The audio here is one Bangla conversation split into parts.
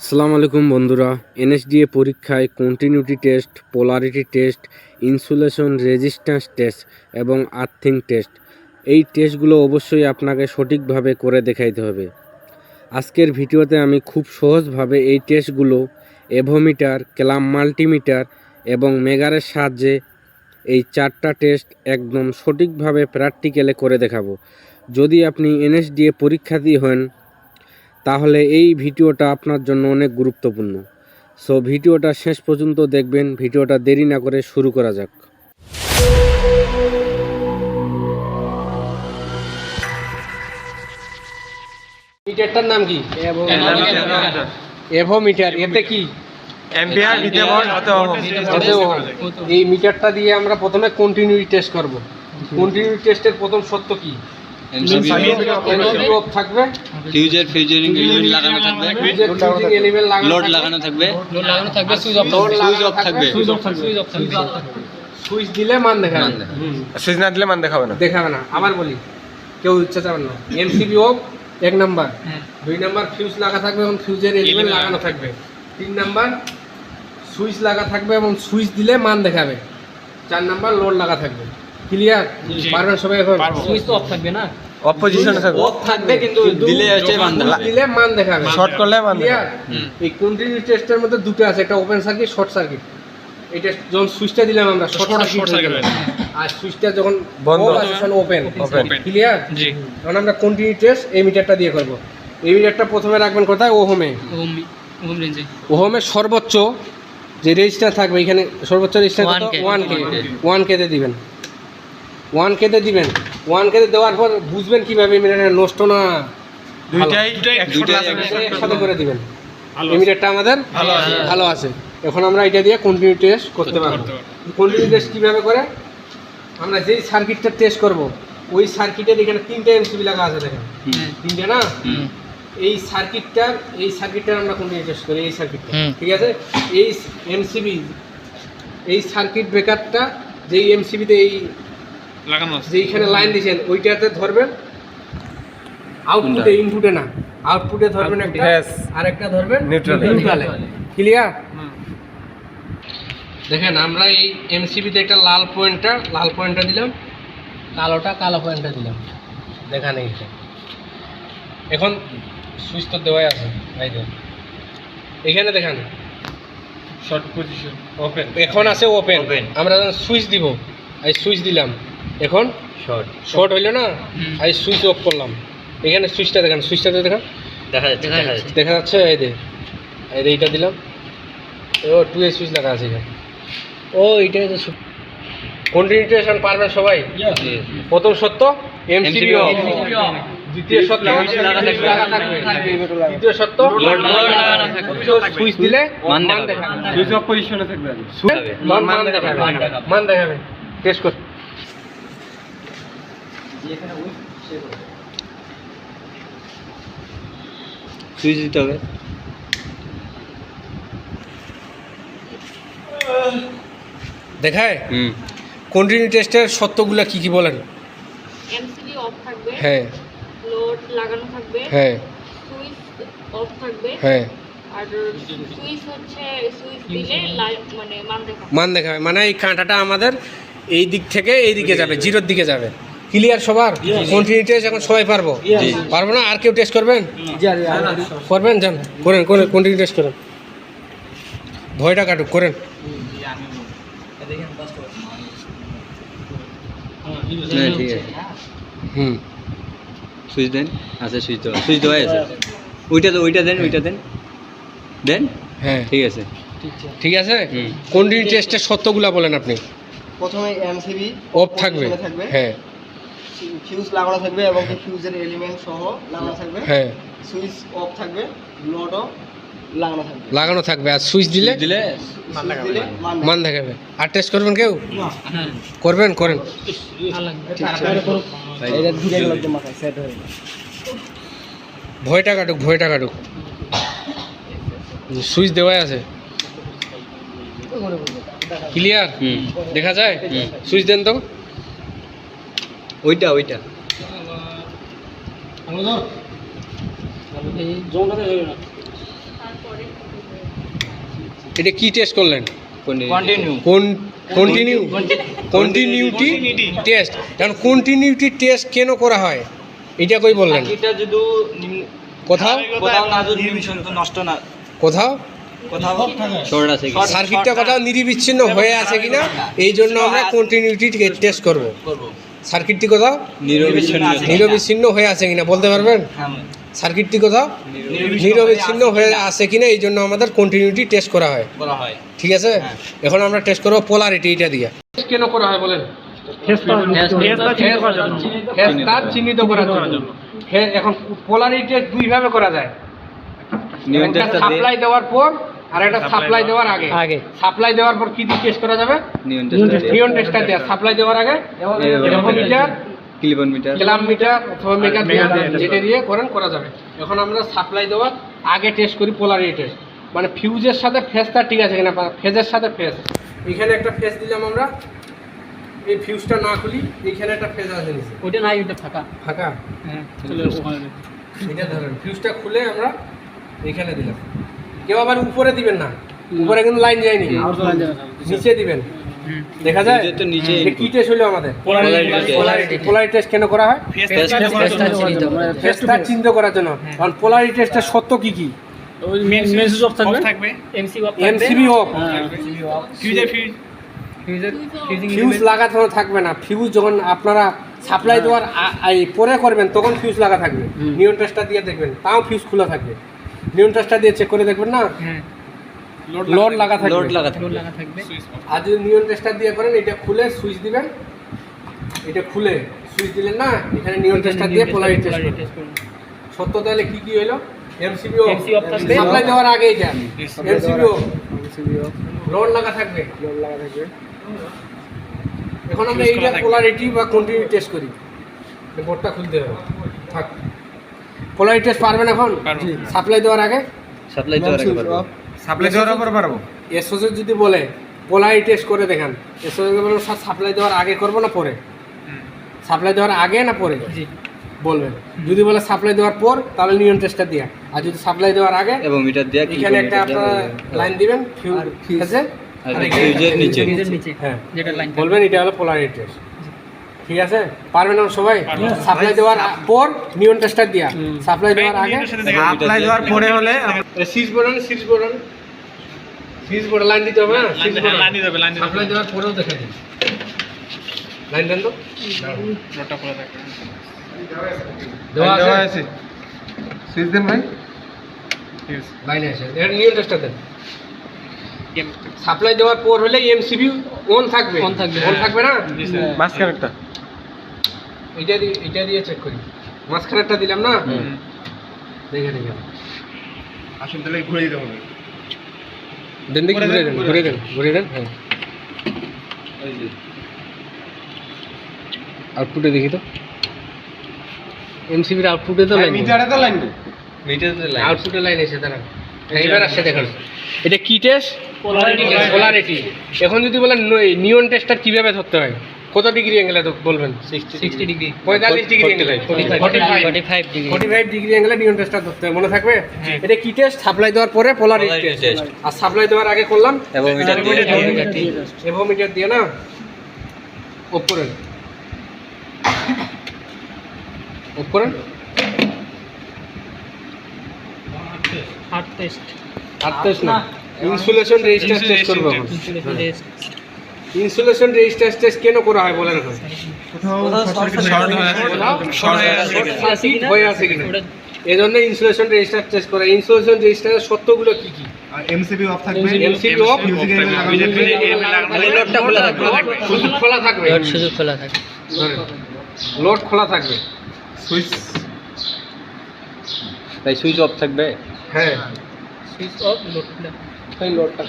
আসসালামু আলাইকুম বন্ধুরা, এনএসডিএ পরীক্ষায় continuity test polarity test insulation resistance test এবং আর্থিং টেস্ট এই টেস্টগুলো অবশ্যই আপনাকে সঠিকভাবে করে দেখাইতে হবে। আজকের ভিডিওতে আমি খুব সহজভাবে এই টেস্টগুলো এভোমিটার, ক্লাম মাল্টিমিটার এবং মেগারের সাহায্যে এই চারটা টেস্ট একদম সঠিকভাবে প্র্যাকটিক্যালে করে দেখাবো। যদি আপনি এনএসডিএ পরীক্ষার্থী হন তাহলে এই ভিডিওটা আপনার জন্য অনেক গুরুত্বপূর্ণ। সো ভিডিওটা শেষ পর্যন্ত দেখবেন ভিডিওটা দেরি না করে শুরু করা যাক। মিটারটার নাম কি? এভোমিটার এতে কি? এই মিটারটা দিয়ে আমরা প্রথমে কন্টিনিউটি টেস্ট করব। কন্টিনিউটি টেস্টের প্রথম সত্য কি? থাকবে? ফিউজের ফিউজারিং এলিমেন্ট লাগানো থাকবে। ফিউজের ফিউজিং এলিমেন্ট লাগানো লোড থাকবে। লাগানো থাকবে। লোড লাগানো থাকবে switch off load switch off থাকবে। সুইচ অফ থাকবে সুইচ অফ থাকবে। সুইচ দিলে মান দেখাবে সুইচ না দিলে মান দেখাবে না। দেখাবে না। আবার বলি কেউ ইচ্ছা চাবেন না। এমসিবি অফ এক নাম্বার। হ্যাঁ। দুই নাম্বার ফিউজ লাগা থাকবে এবং ফিউজের এলিমেন্ট লাগানো থাকবে। তিন নাম্বার সুইচ লাগা থাকবে এবং সুইচ দিলে মান দেখাবে। চার নাম্বার লোড লাগা থাকবে। ক্লিয়ার পারবেন সবাই এখন সুইচ তো অফ থাকবে না? অপোজিশনে থাকবে অফ থাকবে কিন্তু দিলে হচ্ছে মান দেখাবে। দিলে মান দেখাবে। শর্ট করলে মান দেখাবে। এই কন্টিনিউ টেস্টের মধ্যে দুটো আছে একটা ওপেন সার্কিট শর্ট সার্কিট এটা যখন সুইচটা দিলাম আমরা শর্ট সার্কিট আর সুইচটা যখন বন্ধ। Open Open। ক্লিয়ার জি। তখন আমরা কন্টিনিউ টেস্ট এই মিটারটা দিয়ে করব। এই মিটারটা প্রথমে রাখবেন কোথায়? ওহমে। ওম রেঞ্জে ওহমের সর্বোচ্চ যে রেজিস্টার থাকবে এখানে সর্বোচ্চ রেজিস্টার কত? 1K ওয়ান কে 1K ওয়ান কেতে দিবেন। ওয়ান কেতে দিবেন। ওয়ান কেতে দেওয়ার পর বুঝবেন কীভাবে মিটারটা নষ্ট না। দুইটাই দুইটাই একসাথে করে দিবেন। এই মিটারটা আমাদের ভালো আছে। ভালো আছে। এখন আমরা এটা দিয়ে কন্টিনিউ টেস্ট করতে পারব। কন্টিনিউ টেস্ট কীভাবে করে? আমরা যেই সার্কিটটা টেস্ট করব ওই সার্কিটের এখানে তিনটে এমসিবি লাগা আছে দেখেন। তিনটে না? এই সার্কিটটার এই সার্কিটটার আমরা কন্টিনিউ টেস্ট করি এই সার্কিটটা ঠিক আছে? এই এমসিবি এই সার্কিট ব্রেকারটা যেই এমসিবিতে এই লাগানো যেইখানে লাইন দিয়েছেন ওইটাতে ধরবেন আউটপুটে ইনপুটে না আউটপুটে ধরবেন একটা. আর একটা ধরবেন নিউট্রালে ক্লিয়ার দেখেন আমরা এই এমসিবিতে একটা লাল পয়েন্টটা লাল পয়েন্টটা দিলাম কালোটা কালো পয়েন্টটা দিলাম। দেখান এইটা। এখন সুইচ তো দেওয়াই আছে এই এখানে দেখান। শর্ট পজিশন ওপেন এখন আছে ওপেন। আমরা সুইচ দিব এই সুইচ দিলাম। এখন? শর্ট শর্ট হইল না। এই সুইচ অফ করলাম। এখানে সুইচটা দেখান সুইচটা দেখান দেখা যাচ্ছে দেখা যাচ্ছে। দেখা যাচ্ছে এই দে এই দে এইটা দিলাম। ও টু এ সুইচ লাগা আছে এখানে। ও এইটাই তো কন্টিনিউশন পারবেন সবাই? প্রথম সত্য এমসিবি দ্বিতীয় সত্য তৃতীয় সত্য। সুইচ দিলে মান দেখাবে। সুইচ অফ পজিশনে থাকবে। মান মান দেখাবে। মান দেখাবে। টেস্ট সুইচ দিতে হবে। দেখায়? হুম। কন্টিনিউ টেস্টের সত্যগুলো কি কি বলেন? এমসিবি অফ থাকবে। হ্যাঁ। লোড লাগানো থাকবে। হ্যাঁ। সুইচ অফ থাকবে। হ্যাঁ। আর সুইচ হচ্ছে সুইচ দিলে লাইট মানে মান দেখা মান দেখাবে। মানে এই কাঁটাটা আমাদের এই দিক থেকে এই দিকে যাবে জিরোর দিকে যাবে। ক্লিয়ার সবার? কন্টিনিউ টেস্ট এখন সবাই পারব? পারব না? আর কেউ টেস্ট করবেন? করবেন? যান। করেন করেন কন্টিনিউ টেস্ট করেন। ভয়টা কাটুক করেন। হ্যাঁ ঠিক আছে। হুম। সুইচ দেন? আচ্ছা সুইচ দেওয়া সুইচ দেওয়াই আছে ওইটা তো ওইটা দেন ওইটা দেন। দেন? হ্যাঁ। ঠিক আছে। ঠিক আছে। কন্টিনিউ টেস্টের সত্যগুলা বলেন আপনি। প্রথমে এমসিবি অফ থাকবে। হ্যাঁ। ফিউজ লাগানো থাকবে এবং ফিউজের এলিমেন্ট সহ লাগানো থাকবে। হ্যাঁ। সুইচ অফ থাকবে লোডও লাগানো থাকবে। লাগানো থাকবে। আর সুইচ দিলে? দিলে মান মান দেখাবে। আর টেস্ট করবেন কেউ? করবেন করেন। ভয়টা কাটুক ভয়টা কাটুক। সুইচ দেওয়াই আছে। ক্লিয়ার দেখা যায়। সুইচ দেন তো। ওইটা ওইটা। এই জোনটাতে হইল না তারপরে এটা কি টেস্ট করলেন? কন্টিনিউ কোন কন্টিনিউ কন্টিনিউটি টেস্ট কারণ কন্টিনিউটি টেস্ট কেন করা হয়? এটা কই বললেন? এটা যদি নিম- কোথাও? কোথাও না যদি নির্বিচ্ছিন্ন নষ্ট না কোথাও? কোথাও? শর্ট আছে কি? সার্কিটটা কোথাও নিরবিচ্ছিন্ন হয়ে আছে কিনা? এই জন্য আমরা কন্টিনিউটি টেস্ট করব। করব। সার্কিটটি কোথাও? নিরবিচ্ছিন্ন হয়ে আছে। কিনা বলতে পারবেন? হ্যাঁ। সার্কিটটি কোথাও? নিরবিচ্ছিন্ন হয়ে আছে। কিনা এই জন্য আমাদের কন্টিনিউটি টেস্ট করা হয়। ঠিক আছে? এখন আমরা টেস্ট করব পোলারিটি এটা দিয়ে। কেন করা হয় বলেন? চিহ্নিত করার জন্য। এখন পোলারিটি দুইভাবে করা যায়। সাপ্লাই দেওয়ার পর আর একটা সাপ্লাই দেওয়ার আগে। আগে। সাপ্লাই দেওয়ার পর কি দিয়ে টেস্ট করা যাবে? নিয়ন টেস্টার দেওয়া সাপ্লাই দেওয়ার আগে। মিটার মিটার গ্রাম মিটার অথবা মেগা যেটা দিয়ে করেন করা যাবে। এখন আমরা সাপ্লাই দেওয়ার আগে টেস্ট করি পোলারিটি টেস্ট মানে ফিউজের সাথে ফেজটা ঠিক আছে কিনা ফেজের সাথে ফেজ এখানে একটা ফেজ দিলাম আমরা। এই ফিউজটা না খুলি এইখানে একটা ফেজ আছে ওইটা নাই ওইটা ফাঁকা। ফাঁকা? হ্যাঁ এটা ধরেন ফিউজটা খুলে আমরা এখানে দিলাম। কেউ আবার উপরে দিবেন না। উপরে কিন্তু লাইন যায়নি। নিচে দিবেন। দেখা যায়? নিচে কি টেস্ট হলো আমাদের? পোলারিটি টেস্ট কেন করা হয়? ফেজটা চিহ্নিত করার জন্য। কারণ পোলারিটি টেস্টের সত্য কি কি? থাকবে? এমসিবি অফ ফিউজ লাগাতে থাকবে না। ফিউজ যখন আপনারা সাপ্লাই দেওয়ার পরে করবেন তখন ফিউজ লাগা থাকবে। নিয়ন টেস্টটা দিয়ে দেখবেন তাও ফিউজ খোলা থাকবে। নিয়ন টেস্টটা দিয়ে চেক করে দেখবেন না? হ্যাঁ লোড লাগা থাকবে। লোড লাগা থাকবে। আর যদি নিয়ন টেস্টটা দিয়ে করেন এটা খুলে সুইচ দিবেন। এটা খুলে সুইচ দিলেন না এখানে নিয়ন টেস্টটা দিয়ে পোলারিটি টেস্ট করুন। সত্য তাহলে কি কি হইল? এমসিবি MCB off থাকবে। সাপ্লাই দেওয়ার আগে এটা এমসিবি লোড লাগা থাকবে। লোড লাগা থাকবে। এখন আমরা এইটা পোলারিটি বা কন্টিনিউ টেস্ট করি। বোর্ডটা খুলতে হবে। থাক। পোলারিটি টেস্ট পারবেন এখন? সাপ্লাই দেওয়ার আগে? সাপ্লাই দেওয়ার আগে পারব। সাপ্লাই দেওয়ার পর পারব। এসওসি যদি বলে পোলারিটি টেস্ট করে দেখান। এসওসি বলব সাপ্লাই দেওয়ার আগে করব না পরে? সাপ্লাই দেওয়ার আগে না পরে? জি। বলবেন। যদি বলে সাপ্লাই দেওয়ার পর তাহলে নিয়ন টেস্টটা দিয়া। আর যদি সাপ্লাই দেওয়ার আগে এবং মিটার দিয়ে এখানে একটা আপনারা লাইন দিবেন ফিউজ আছে আর ফিউজের নিচে ফিউজের নিচে। হ্যাঁ। যেটা লাইন বলবেন এটা হলো পোলারিটি টেস্ট ঠিক আছে? পারবেন না সবাই? সাপ্লাই দেওয়ার পর নিয়ন টেস্টার দিয়া। সাপ্লাই দেওয়ার আগে সাপ্লাই দেওয়ার পরে হলে সিজ বোর্ডন সিজ বোর্ডন সিজ বোর্ড লাইন দিতে হবে না? সিজ বোর্ড লাইন দিতে হবে লাইন দিতে হবে। সাপ্লাই দেওয়ার পরেও দেখা দিন। লাইন দেন তো। রোডটা খোলা থাকবে দেওয়া আছে? আছে। সুইচ দেন ভাই। লাইনে আছে। এর নিয়ন টেস্টার দেন। সাপ্লাই দেওয়ার পর হলে এমসিবি অন থাকবে। On থাকবে, অন থাকবে না? মাঝখানেরটা। এটা দিয়ে এটা দিয়ে চেক করি। মাঝখানেরটা দিলাম না? দেখে দেখে আসুন তাহলে ঘুরে দিতে হবে দেন দেখি ঘুরে দেন ঘুরে দেন ঘুরে দেন হ্যাঁ। আউটপুটে দেখি তো। এমসিবির আউটপুটে তো লাইন মিটারে তো লাইন মিটার আউটপুটে লাইন এসে দাঁড়ান। এইবার আসছে দেখুন। এটা কি টেস্ট. পোলারিটি এখন যদি বলেন নিয়ন টেস্টটা কীভাবে ধরতে হয়? কত ডিগ্রি অ্যাঙ্গেলে বলবেন? 60 ডিগ্রি পঁয়তাল্লিশ ডিগ্রি অ্যাঙ্গেলে 45 45 ডিগ্রি 45 ডিগ্রি অ্যাঙ্গেলে নিয়ন টেস্টটা ধরতে হয়। মনে থাকবে? হ্যাঁ। এটা কি টেস্ট সাপ্লাই দেওয়ার পরে পোলারিটি টেস্ট আর সাপ্লাই দেওয়ার আগে করলাম? এবং মিটার দিয়ে এবং মিটার দিয়ে। না? উপরে উপরে হার্ট টেস্ট আর টেস্ট না। ইনসুলেশন রেজিস্ট্যান্স টেস্ট করব এখন। ইনসুলেশন রেজিস্ট্যান্স টেস্ট কেন করা হয় বলেন এখন? শর্ট হয়ে আছে শর্ট হয়ে আছে সার্কিট হয়ে আছে কিনা? ওটা এই জন্য ইনসুলেশন রেজিস্টার টেস্ট করে ইনসুলেশন রেজিস্টারের সত্যগুলো কি কি? এমসিবি অফ থাকবে? এমসিবি অফ খালি খোলা থাকবে। শুধু খোলা থাকবে। লোড খোলা থাকে লোড খোলা থাকবে। সুইচ তাই সুইচ অফ থাকবে? হ্যাঁ। সুইচ অফ লোড খোলা লোডটা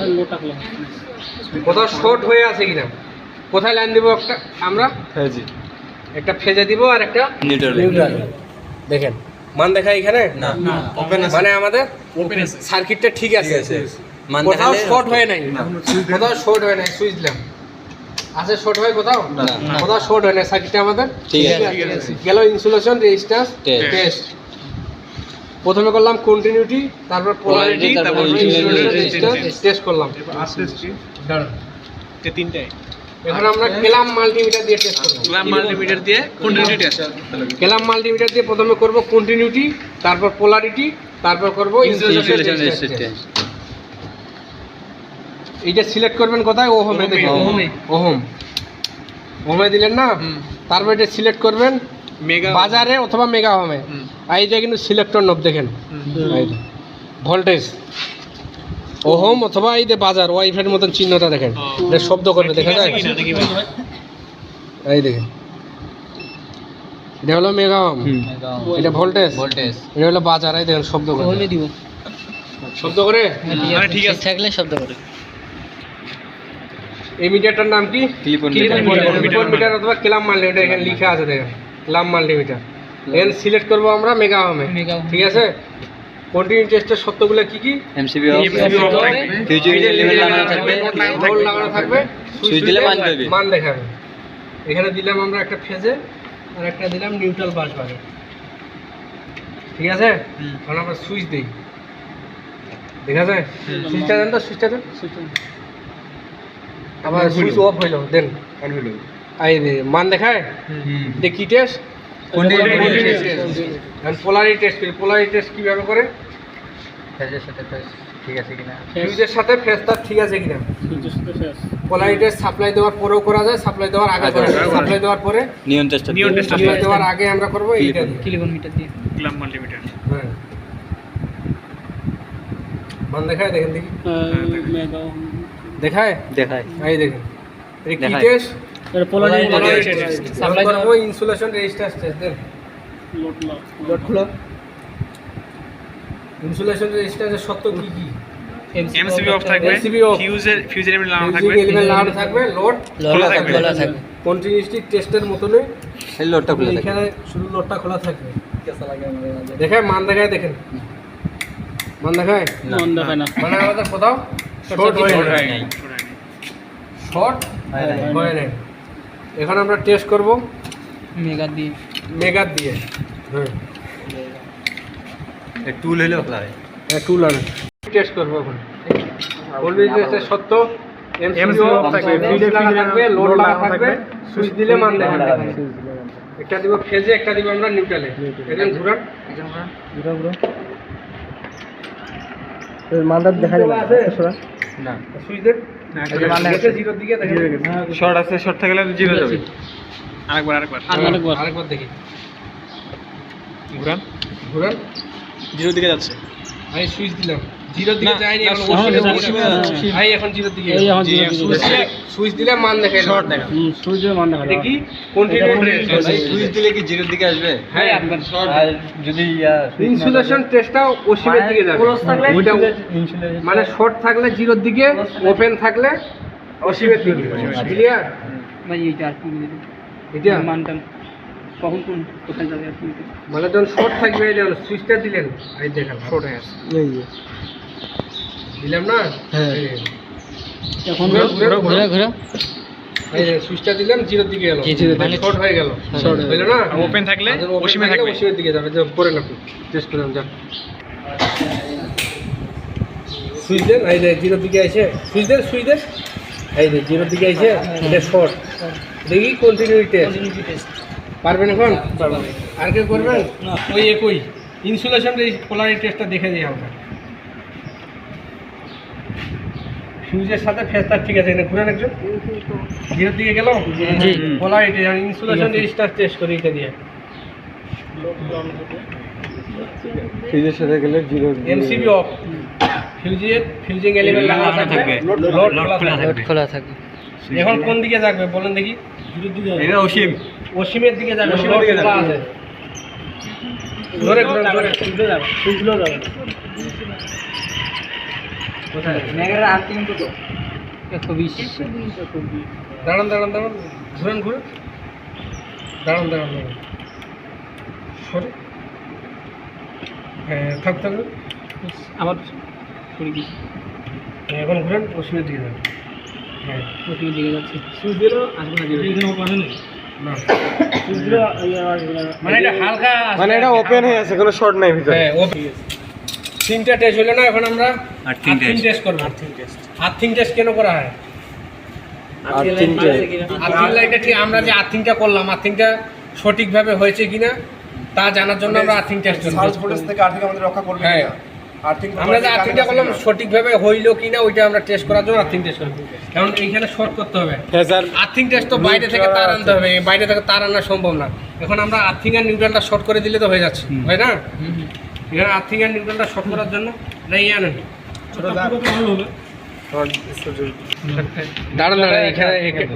কোথাও শর্ট হয়ে আছে কিনা? কোথায় লাইন দিব একটা? আমরা? হ্যাঁ জি একটা ফেজে দিব আর একটা নিউট্রাল দেখেন মান দেখা এখানে? না। ওপেন মানে আমাদের সার্কিটটা ঠিক আছে। মান কোথাও শর্ট হয়ে নাই। কোথাও শর্ট হয়ে নাই সুইচ দিলাম আছে শর্ট হয় কোথাও? না। কোথাও শর্ট হয় না সার্কিটটা আমাদের? ঠিক আছে। গেল ইনসুলেশন রেজিস্ট্যান্স টেস্ট প্রথমে করলাম কন্টিনিউটি তারপর পোলারিটি তারপর টেস্ট করলাম দাঁড়ান। এখন আমরা কেলাম মাল্টিমিটার দিয়ে টেস্ট করব মাল্টিমিটার দিয়ে কন্টিনিউটি টেস্ট কেলাম মাল্টিমিটার দিয়ে প্রথমে করব কন্টিনিউটি তারপর পোলারিটি তারপর করব ইনসুলেশন টেস্ট এইটা সিলেক্ট করবেন কোথায় ওহমে দেখে ওহমে। ওহম ওহমে দিলেন না তারপর এটা সিলেক্ট করবেন বাজারে অথবা মেগা হোমে। আর এইটা কিন্তু সিলেক্টর নব দেখেন। ভোল্টেজ ওহম অথবা এই যে বাজার ওয়াইফাইয়ের মতন চিহ্নটা দেখেন। এটা শব্দ করবে দেখা যায় এই দেখেন। এটা হলো মেগা হোম। এটা ভোল্টেজ ভোল্টেজ এটা হলো বাজার এই দেখেন শব্দ করে শব্দ করে? মানে ঠিক আছে। থাকলে শব্দ করে। এই মিটারটার নাম কি? ক্লিপন কিলোমিটার মিটার অথবা ক্লাম মাল্টিমিটার এখানে লিখা আছে দেখেন। ক্লাম মাল্টিমিটার। এখানে সিলেক্ট করব আমরা মেগা হোমে ঠিক আছে? কন্টিনিউ টেস্টের সত্যগুলো কি কি? এমসিবি এলিমেন্ট লাগানো থাকবে। লোড লাগানো থাকবে। সুইচ দিলে মান দেবে। মান দেখাবে। এখানে দিলাম আমরা একটা ফেজে আর একটা দিলাম নিউট্রাল বাস বারে ঠিক আছে? এখন আমরা সুইচ দিই। দেখা যায়? সুইচটা দেন তো সুইচটা দেন। আবার সুইচ অফ হইল দেন। এই মান দেখায়? যে কি টেস্ট পোলারি টেস্ট করি। পোলারি টেস্ট কীভাবে করে? ঠিক আছে কিনা? ফিউজের সাথে ফেসটার ঠিক আছে কিনা? পোলারি টেস্ট সাপ্লাই দেওয়ার পরেও করা যায় সাপ্লাই দেওয়ার আগে করা যায়। সাপ্লাই দেওয়ার পরে neon test neon test supply দেওয়ার আগে আমরা করব এইটা দিয়ে। মিটার দিয়ে। ক্লাম মাল্টিমিটার হ্যাঁ। মান দেখায় দেখেন দেখি। দেখায়? দেখায়। এই দেখেন। এটা কি টেস্ট ইনসুলেশন টেস্ট দেন লোড খুলো ইনসুলেশন রেজিস্ট্যান্সের সত্য কি কি? এমসিবি অফ থাকবে ফিউজের ফিউজের এলিমেন্ট লাগানো থাকবে। এলিমেন্ট লাগানো থাকবে লোড খোলা থাকবে। খোলা টেস্টের মতনই এই লোডটা খুলে থাকে এখানে শুধু লোডটা খোলা থাকবে। দেখায় মান দেখায় দেখেন। মান দেখায়? মন দেখায় না। মানে আমাদের কোথাও হয় নাই। শর্ট হয় নাই এখন আমরা টেস্ট করব মেগা দিয়ে। মেগার দিয়ে। হ্যাঁ। টুল হইলেও খোলা হয় টুল আনে। টেস্ট করব এখন। বলবি যে সত্য। MCB অফ off থাকবে থাকবে, লোড লাগা থাকবে সুইচ দিলে মান দেখা যাবে। একটা দিব ফেজে একটা দিব আমরা নিউট্রালে একজন ঘুরান। মানটা দেখা যাবে না। সুইচ দেখা শর্ট আছে শর্ট থাকলে জিরো যাবে। আরেকবার আরেকবার আরেকবার। আরেকবার। দেখি। ঘুরান। ঘুরান। জিরো দিকে যাচ্ছে। আমি সুইচ দিলাম। জিরোর দিকে যায়নি। ভাই এখন জিরোর দিকে এই এখন জি, জিরোর দিকে সুইচ দিলে- মান দেখে শর্ট। দেখা মান দেখা এটা কি? কন্টিনিউ ভাই সুইচ দিলে কি জিরোর দিকে আসবে? হ্যাঁ আর যদি ইনসুলেশন টেস্টটা অসীমের দিকে যাবে। ওইটা মানে শর্ট থাকলে জিরোর দিকে ওপেন থাকলে অসীমের দিকে। ক্লিয়ার ভাই এইটা আর কি এটা? মানটা কখন কোন কোথায় যাবে আর মানে যখন শর্ট থাকবে এই সুইচটা দিলেন এই দেখেন। শর্ট হয়ে গেছে। দিলাম না? এই যে। এখন ঘুরো, ঘুরো, ঘুরে ঘুরে সুইচটা দিলাম জিরোর দিকে গেল জি, জি, মানে শর্ট হয়ে গেল। short হইল না? ওপেন থাকলে থাকবে। দিকে যাবে। যে টেস্ট যান সুইচ দেন এই যে জিরোর দিকে আইছে। সুইচ দেন সুইচ দেন এই যে জিরোর দিকে আইছে এটা শর্ট দেখি টেস্ট পারবেন এখন? আর কেউ করবেন? ওই একই। ইনসুলেশন পোলারি টেস্টটা দেখে দিই আমরা। ফিউজের সাথে ফেসটা ঠিক আছে এখানে ঘুরেন একজন। জিরোর দিকে গেল জি। পোলারিটি ইনসুলেশন রেজিস্টার টেস্ট করি এটা দিয়ে। ফিউজের সাথে গেলে জিরো এমসিবি অফ ফিউজের ফিউজিং এলিমেন্ট লাগানো থাকবে। লোড খোলা থাকবে। লোড খোলা থাকে এখন কোন দিকে যাবে বলেন দেখি। এটা অসীম। অসীমের দিকে যাবে অসীমের দিকে যাবে। ধরে ধরে। সুইচগুলো যাবে। কোথায়? একশো বিশ। দাঁড়ান দাঁড়ান দাঁড়ান। ঘুরেন ঘুরেন। দাঁড়ান দাঁড়ান দাঁড়ান। সরে। হ্যাঁ থাক থাক আবার হ্যাঁ, এখন ঘুরেন অসীমের দিকে যাবে হ্যাঁ। ওখানে দিকে যাচ্ছে। সুইচ আসবে না। এখানে পাবেন মানে এটা হালকা মানে এটা ওপেন হয়ে আছে কোনো শর্ট নাই ভিতরে। হ্যাঁ ওপেন তিনটা টেস্ট হলো না এখন আমরা আর্থিং টেস্ট করব আর্থিং টেস্ট আর্থিং টেস্ট কেন করা হয় আর্থিং লাইনটা ঠিক আমরা যে আর্থিংটা করলাম আর্থিংটা সঠিকভাবে হয়েছে কিনা তা জানার জন্য আমরা আর্থিং টেস্ট করব সার্চ ফুটেজ থেকে আর্থিং আমাদের রক্ষা করবে হ্যাঁ। আর্থিং আমরা যে আর্থিংটা করলাম সঠিকভাবে হইল কিনা ওইটা আমরা টেস্ট করার জন্য আর্থিং টেস্ট করব কারণ এইখানে শর্ট করতে হবে আর্থিং টেস্ট তো বাইরে থেকে তার আনতে হবে বাইরে থেকে তার আনা সম্ভব না এখন আমরা আর্থিং আর নিউট্রালটা শর্ট করে দিলে তো হয়ে যাচ্ছে হয় না এখানে আর্থিং আর নিউট্রালটা শর্ট করার জন্য? না এই আনেন? দাঁড়ান দাঁড়ান এখানে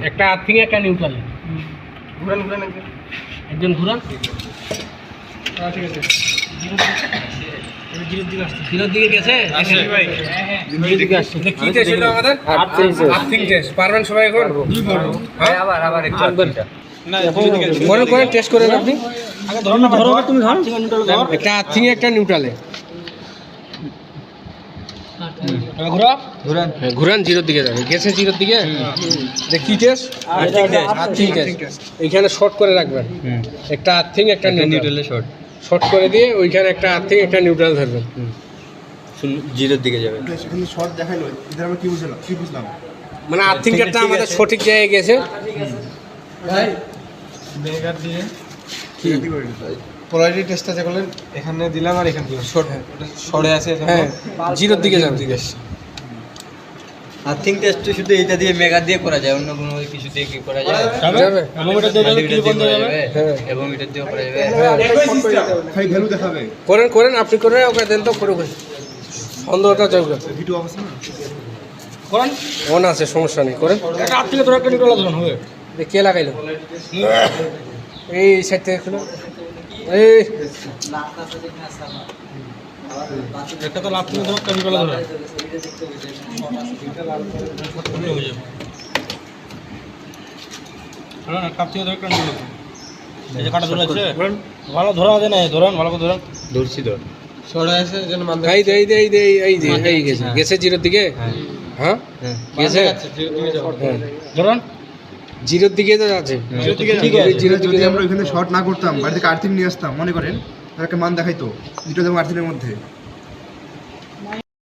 একটা আর্থিং একটা নিউট্রাল ঘুরান ঘুরান একজন ঘুরান। জিরোর দিকে কি টেস্ট আমাদের? আর্থিং টেস্ট পারবেন সবাই এখন? হ্যাঁ? আবার আবার করেন করেন টেস্ট করেন আপনি একটা আর্থিং একটা নিউট্রালে ঘুরান। হ্যাঁ, জিরোর দিকে যাবে। গেছে জিরোর দিকে? কি টেস্ট আর্থিং টেস্ট এইখানে শর্ট করে রাখবেন। একটা আর্থিং একটা নিউট্রাল শর্ট শর্ট করে দিয়ে ওইখানে একটা আর্থিং একটা নিউট্রাল ধরবেন। জিরোর দিকে যাবে। শর্ট দেখাইলো এদের কি বুঝলাম? কি বুঝলাম? মানে আর্থিং একটা আমাদের সঠিক জায়গায় গেছে। পোলারিটি টেস্টটা যে করলেন এখানে দিলাম আর এখানে দিলাম। শর্ট শর্টে আছে হ্যাঁ জিরোর দিকে যাবে। আর্থিং টেস্ট শুধু এটা দিয়ে মেগা দিয়ে করা যায় অন্য কোনো কিছু দিয়ে কি করা যায়? যাবে। মাল্টিমিটার দিয়ে করা যাবে? হ্যাঁ। এবং এটা দিয়েও করা যাবে। খালি ভ্যালু দেখাবে করেন করেন আপনি করেন ওকে দেন তো করুক সন্দেহটা যাবে ভিডিও না? করেন। অন আছে সমস্যা নেই করেন। আর্থিং তোর একটা নিউট্রাল হবে। কে লাগাইলো? এই সাইড থেকে খুলো এই। একটা তো লাভ তুমি ধরো একটা নিউট্রাল ধরো না কাপ থেকে ধরো একটা নিউট্রাল এই যে কাটা ধরে আছে। ভালো ধরা আছে না? ধরুন ভালো করে ধরুন। ধরছি ধর সরে আছে যেন মান এই দে এই দে এই দে এই দে এই গেছে গেছে জিরোর দিকে? হ্যাঁ। হ্যাঁ? হ্যাঁ গেছে হ্যাঁ। ধরুন। জিরোর দিকে তো যাচ্ছে জিরোর দিকে ঠিক আছে জিরোর দিকে যদি আমরা ওইখানে শর্ট না করতাম বাড়িতে থেকে আর্থিং নিয়ে আসতাম মনে করেন? তার একটা মান দেখাইতো দুটো যেমন আর্থিংয়ের মধ্যে।